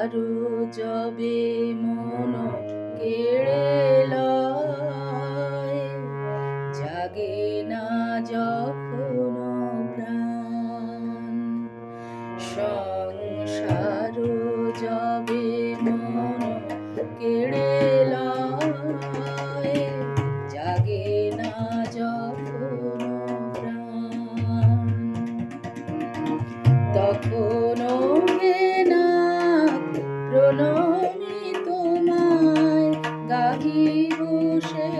সংসারু যবে মন কেড়ে লয়, জাগে না যখন প্রাণ। সংসারু যবে মন কেড়ে জাগে না তখনও প্রণমি তোমায় গাহি বসে